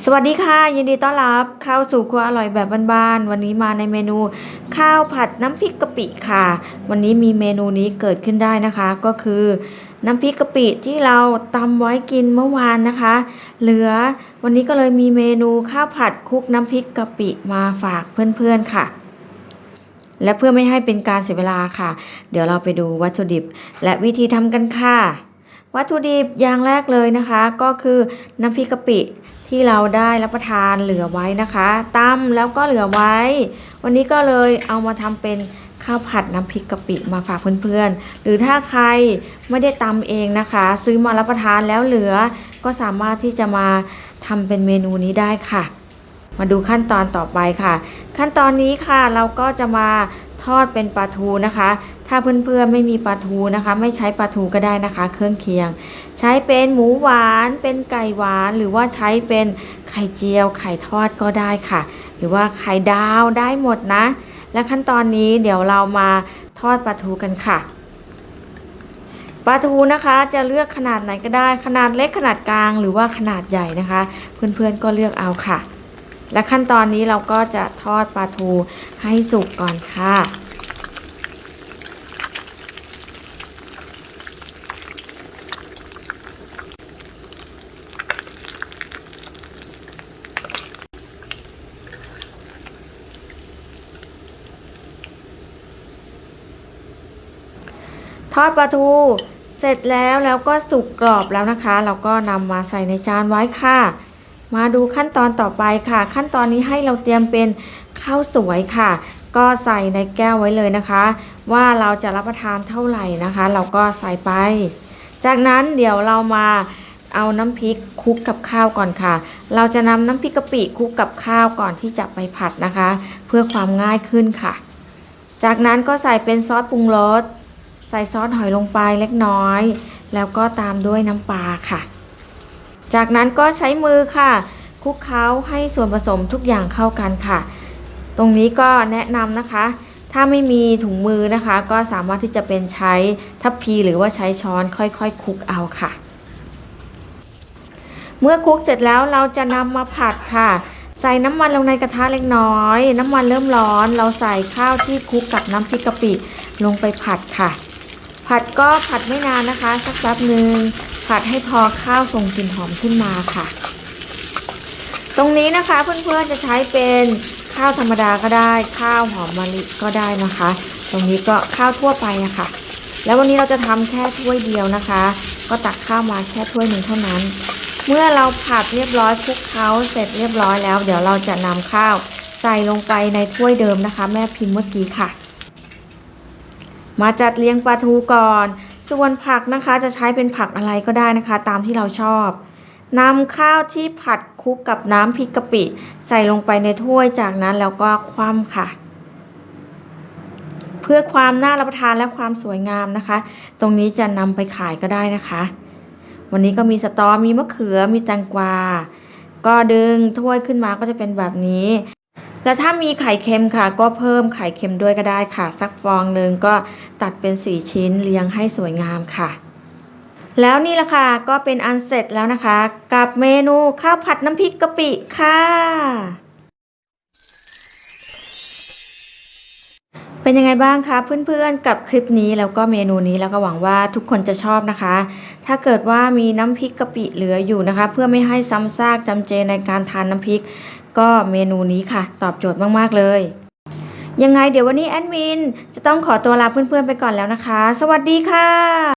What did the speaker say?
สวัสดีค่ะ ยินดีต้อนรับเข้าสู่ครัวอร่อยแบบบ้านๆวันนี้มาในเมนูข้าวผัดน้ำพริกกะปิค่ะ วันนี้มีเมนูนี้เกิดขึ้นได้นะคะ ก็คือน้ำพริกกะปิที่เราตำไว้กินเมื่อวานนะคะ เหลือวันนี้ก็เลยมีเมนูข้าวผัดคลุกน้ำพริกกะปิมาฝากเพื่อนๆค่ะ และเพื่อไม่ให้เป็นการเสียเวลาค่ะ เดี๋ยวเราไปดูวัตถุดิบ และวิธีทำกันค่ะ วัตถุดิบอย่างแรกเลยนะคะ ก็คือน้ำพริกกะปิ ที่เราได้รับประทานเหลือไว้นะคะตำแล้วก็เหลือไว้ วันนี้ก็เลยเอามาทำเป็นข้าวผัดน้ำพริกกะปิมาฝากเพื่อนๆ หรือถ้าใครไม่ได้ตำเองนะคะ ซื้อมารับประทานแล้วเหลือ ก็สามารถที่จะมาทำเป็นเมนูนี้ได้ค่ะ มาดูขั้นตอนต่อไปค่ะ ขั้นตอนนี้ค่ะเราก็จะมา ทอดเป็นปลาทูนะคะ ถ้าเพื่อนๆไม่มีปลาทูนะคะ ไม่ใช้ปลาทูก็ได้นะคะ เครื่องเคียง ใช้เป็นหมูหวานเป็นไก่หวานหรือว่าใช้เป็นไข่เจียวไข่ทอดก็ได้ค่ะ หรือว่าไข่ดาวได้หมดนะ และขั้นตอนนี้เดี๋ยวเรามาทอดปลาทูกันค่ะปลาทูนะคะจะเลือกขนาดไหนก็ได้ขนาดเล็กขนาดกลางหรือว่าขนาดใหญ่นะคะ เพื่อนๆก็เลือกเอาค่ะ และขั้นตอนนี้เราก็จะทอดปลาทูให้สุกก่อนค่ะทอดปลาทูเสร็จแล้วแล้วก็สุกกรอบแล้วนะคะ เราก็นำมาใส่ในจานไว้ค่ะ มาดูขั้นตอนต่อไปค่ะ ขั้นตอนนี้ให้เราเตรียมเป็นข้าวสวยค่ะ ก็ใส่ในแก้วไว้เลยนะคะ ว่าเราจะรับประทานเท่าไหร่นะคะ เราก็ใส่ไป จากนั้นเดี๋ยวเรามาเอาน้ำพริกคลุกกับข้าวก่อนค่ะ เราจะนำน้ำพริกกะปิคลุกกับข้าวก่อนที่จะไปผัดนะคะ เพื่อความง่ายขึ้นค่ะ จากนั้นก็ใส่เป็นซอสปรุงรสใส่ซอสหอยลงไปเล็กน้อย แล้วก็ตามด้วยน้ำปลาค่ะ จากนั้นก็ใช้มือค่ะคลุกเคล้าให้ส่วนผสมทุกอย่างเข้ากันค่ะ ตรงนี้ก็แนะนำนะคะ ถ้าไม่มีถุงมือนะคะ ก็สามารถที่จะเป็นใช้ทัพพีหรือว่าใช้ช้อนค่อยๆคลุกเอาค่ะ เมื่อคลุกเสร็จแล้วเราจะนำมาผัดค่ะ ใส่น้ำมันลงในกระทะเล็กน้อย น้ำมันเริ่มร้อน เราใส่ข้าวที่คลุกกับน้ำพริกกะปิลงไปผัดค่ะ ผัดก็ผัดไม่นานนะคะ สักแป๊บหนึ่ง ผัดให้พอข้าวส่งกลิ่นหอมขึ้นมาค่ะ ตรงนี้นะคะเพื่อนๆจะใช้เป็นข้าวธรรมดาก็ได้ ข้าวหอมมะลิก็ได้นะคะ ตรงนี้ก็ข้าวทั่วไปอะค่ะ แล้ววันนี้เราจะทำแค่ถ้วยเดียวนะคะ ก็ตักข้าวมาแค่ถ้วยหนึ่งเท่านั้น เมื่อเราผัดเรียบร้อยคลุกเคล้าเสร็จเรียบร้อยแล้ว เดี๋ยวเราจะนำข้าวใส่ลงไปในถ้วยเดิมนะคะ แม่พิมพ์เมื่อกี้ค่ะ มาจัดเรียงปลาทูก่อน ส่วนผักนะคะจะใช้เป็นผักอะไรก็ได้นะคะ ตามที่เราชอบนำข้าวที่ผัดคลุกกับน้ำพริกกะปิ ใส่ลงไปในถ้วยจากนั้นแล้วก็คว่ำค่ะ เพื่อความน่ารับประทานและความสวยงามนะคะ ตรงนี้จะนำไปขายก็ได้นะคะ วันนี้ก็มีสตอมีมะเขือมีแตงกวา ก็ดึงถ้วยขึ้นมาก็จะเป็นแบบนี้ แล้วถ้ามีไข่เค็มค่ะ ก็เพิ่มไข่เค็มด้วยก็ได้ค่ะ สักฟองหนึ่งก็ตัดเป็นสี่ชิ้นเรียงให้สวยงามค่ะ แล้วนี่แหละค่ะก็เป็นอันเสร็จแล้วนะคะ กับเมนูข้าวผัดน้ำพริกกะปิค่ะเป็นยังไงบ้างคะเพื่อนๆกับคลิปนี้แล้วก็เมนูนี้แล้วก็หวังว่าทุกคนจะชอบนะคะ ถ้าเกิดว่ามีน้ำพริกกะปิเหลืออยู่นะคะ เพื่อไม่ให้ซ้ำซากจำเจในการทานน้ำพริก ก็เมนูนี้ค่ะ ตอบโจทย์มาก ๆ เลย ยังไงเดี๋ยววันนี้แอดมินจะต้องขอตัวลาเพื่อน ๆ ไปก่อนแล้วนะคะ สวัสดีค่ะ